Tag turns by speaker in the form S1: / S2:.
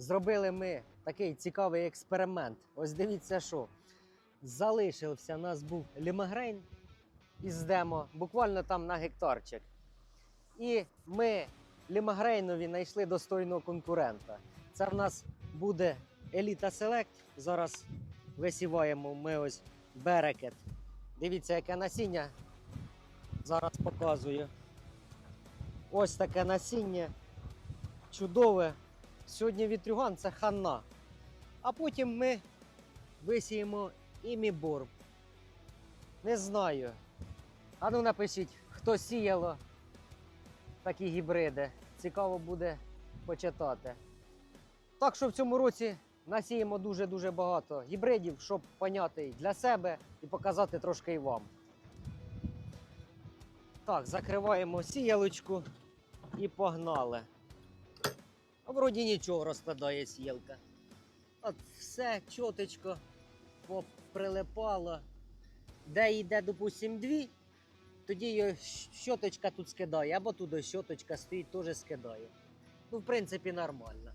S1: зробили ми такий цікавий експеримент. Ось дивіться, що залишився. У нас був лімагрейн із демо, буквально там на гектарчик. І ми лімагрейнові знайшли достойного конкурента. Це в нас буде Еліта Селект. Зараз висіваємо ми ось берекет. Дивіться, яке насіння. Зараз показую. Ось таке насіння. Чудове. Сьогодні вітрюган це хана. А потім ми висіємо імібор. Не знаю. А ну напишіть, хто сіяло такі гібриди. Цікаво буде почитати. Так що в цьому році насіємо дуже-дуже багато гібридів, щоб поняти і для себе і показати трошки і вам. Так, закриваємо сіялочку і погнали. А вроді нічого розкладає сілка. От все чоточко поприлипало. Де йде, допустим, дві, тоді щоточка тут скидає, або туди щоточка стоїть, теж скидає. Ну, в принципі, нормально.